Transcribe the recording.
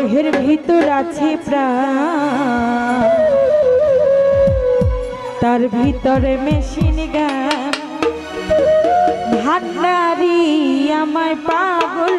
দেহের ভিতর আছে প্রাণ। তার ভিতরে মেশিন গান। ভান্ডারি আমায় পাগল